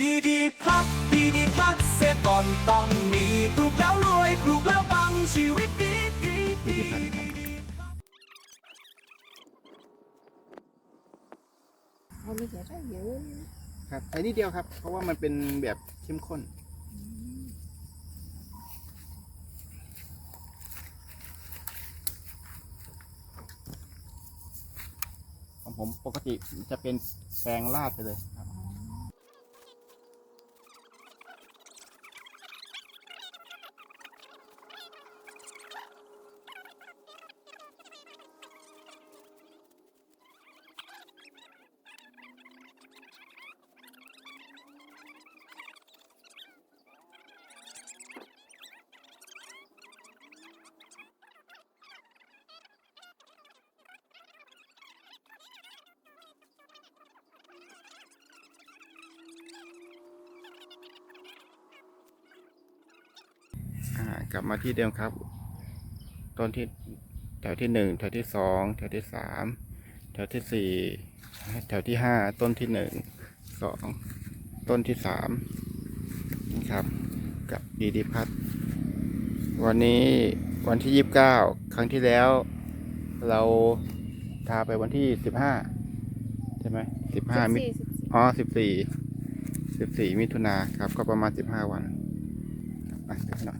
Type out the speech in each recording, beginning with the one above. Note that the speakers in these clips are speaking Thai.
ดีดีพักดีดีพักเสียก่อนต้องมีปลูกแล้วรวยปลูกแล้วปังชีวิตดีดีดีดีดีเขาไม่ใช่ได้เยอะครับใช้นิดเดียวครับ เพราะว่ามันเป็นแบบเข้มข้นของผมปกติจะเป็นแปลงราดไปเลยครับ กลับมาที่เดิมครับ ต้นที่แถวที่หนึ่งแถวที่สองแถวที่สามแถวที่สี่แถวที่ห้าต้นที่หนึ่งสองต้นที่สามนะครับ กับดีดีพัทวันนี้วันที่ยี่สิบเก้าครั้งที่แล้ว เราทาไปวันที่สิบห้าใช่ไหมสิบห้ามิสี่สิบสี่อ๋อสิบสี่สิบสี่มิถุนาครับ ก็ประมาณสิบห้าวัน ครับอะเดี๋ยวหน่อย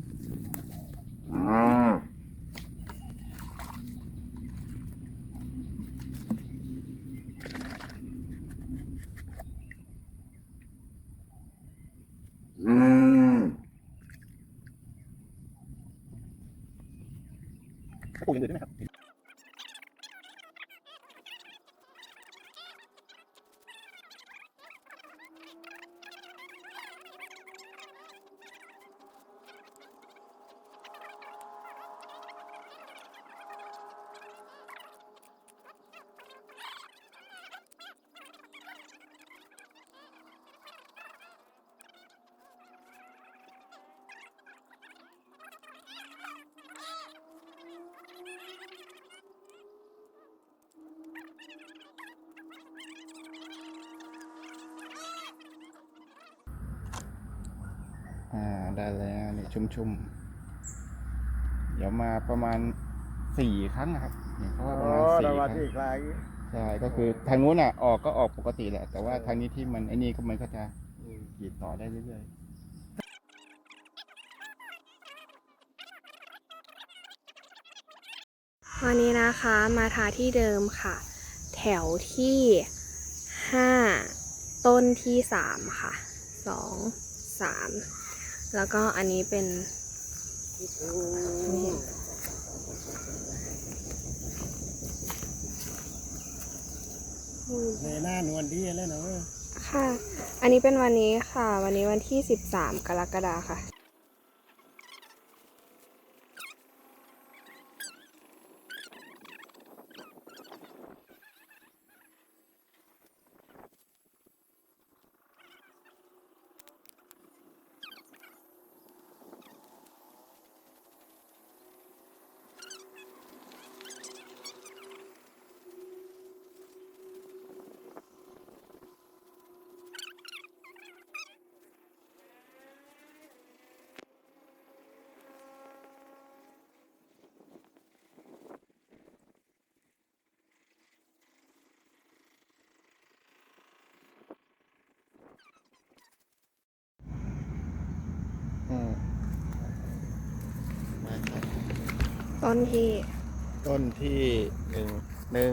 ปลูกอย่างอื่นได้ไหมครับ อ่าได้แล้วนี่ชุ่มๆ เดี๋ยวมาประมาณสี่ครั้งนะครับเนี่ยเพราะว่าประมาณสี่ครั้งใช่ก็คือทางนู้นอะออกก็ออกปกติแหละ แต่ว่าทางนี้ที่มันไอ้นี่ก็มันก็จะกรีดต่อได้เรื่อยวันนี้นะคะมาทาที่เดิมค่ะ แถวที่ห้าต้นที่สามค่ะสองสาม แล้วก็อันนี้เป็นนี่ในหน้านวลดีแล้วนะเว้ยค่ะ อันนี้เป็นวันนี้ค่ะ วันนี้วันที่สิบสามกรกฎาค่ะ ต้นที่ ต้นที่หนึ่งหนึ่ง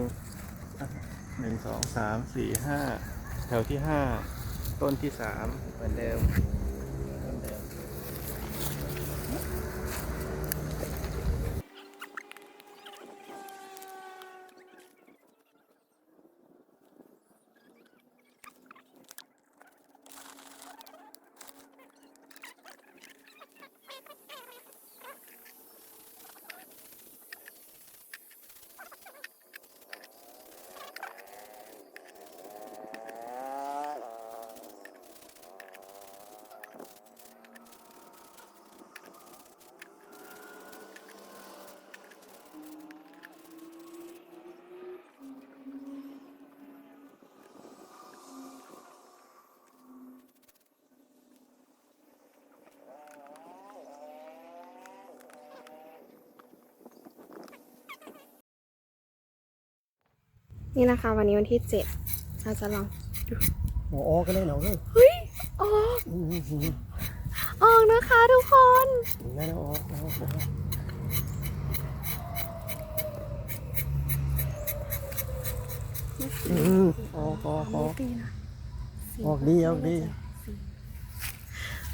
หนึ่งสองสามสี่ห้าแถวที่ห้าต้นที่สามเหมือนเดิม นี่นะคะ วันนี้วันที่เจ็ดเราจะลองหมอออกก็เลยหนูเอ้ยเฮ้ยออกอืมอืมอืมออกนะคะทุกคนนั่นเอาออกเอาออกเอาออกอืมออกออกออกดีนะออกดีออกดี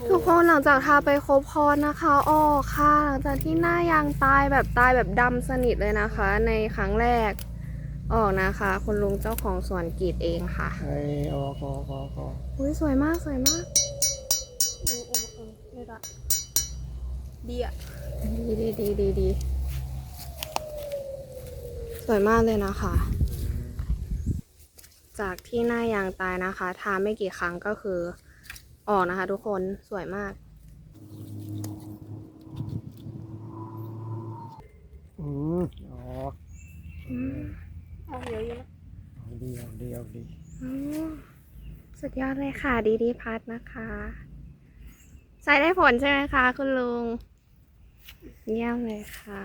ทุกคนหลังจากทาไปครบคอร์สนะคะออกค่ะ หลังจากที่หน้ายางตายแบบตายแบบดำสนิทเลยนะคะ ในครั้งแรก ออกนะคะ คุณลุงเจ้าของสวนกรีดเองค่ะไอ้ออกออกออกออกอุ้ยสวยมากสวยมากโอ้โอ้โอ้เลยละดีอะดีดีดีดีดีสวยมากเลยนะคะ จากที่หน้ายางตายนะคะ ทาไม่กี่ครั้งก็คือออกนะคะทุกคนสวยมากอืมออกอืม ออกเยอะอยู่นะออกดีออกดีออกดีอืมสุดยอดเลยค่ะ ดีดีพัดนะคะใช้ได้ผลใช่ไหมคะ คุณลุง เยี่ยมเลยค่ะ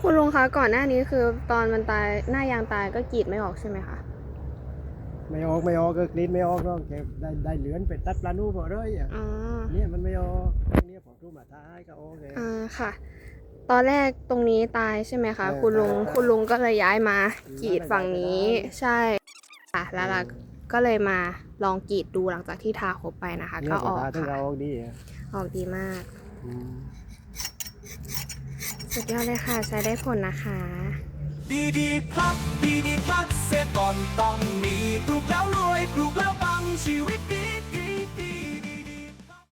คุณลุงคะก่อนหน้านี้คือตอนมันตายหน้ายางตายก็กรีดไม่ออกใช่ไหมคะไม่ออกไม่ออกก็กรีดไม่ออกหรอกแกได้ได้เหลือนไปตัดปลานูบ่เลยอะอ๋อเนี่ยมันไม่ออก เนี่ยผมรู้มาท้ายก็ออกเลยอ่าค่ะ ตอนแรกตรงนี้ตายใช่ไหมคะเออคุณลุงใช่คุณลุงก็เลยย้ายมากรีดฝั่งนี้ย้ายไปได้ใช่ค่ะแล้วเราก็เลยมาลองกรีดดูหลังจากที่ทาครบไปนะคะเนี่ก็ยออกตาถึงเราค่ะออกดีอะออกดีมากอืมสุดยอดเลยค่ะใช้ได้ผลนะคะ ดีดีๆพักดีดีๆพักเสียก่อนต้องมีปลูกแล้วรวยปลูกแล้วปังชีวิต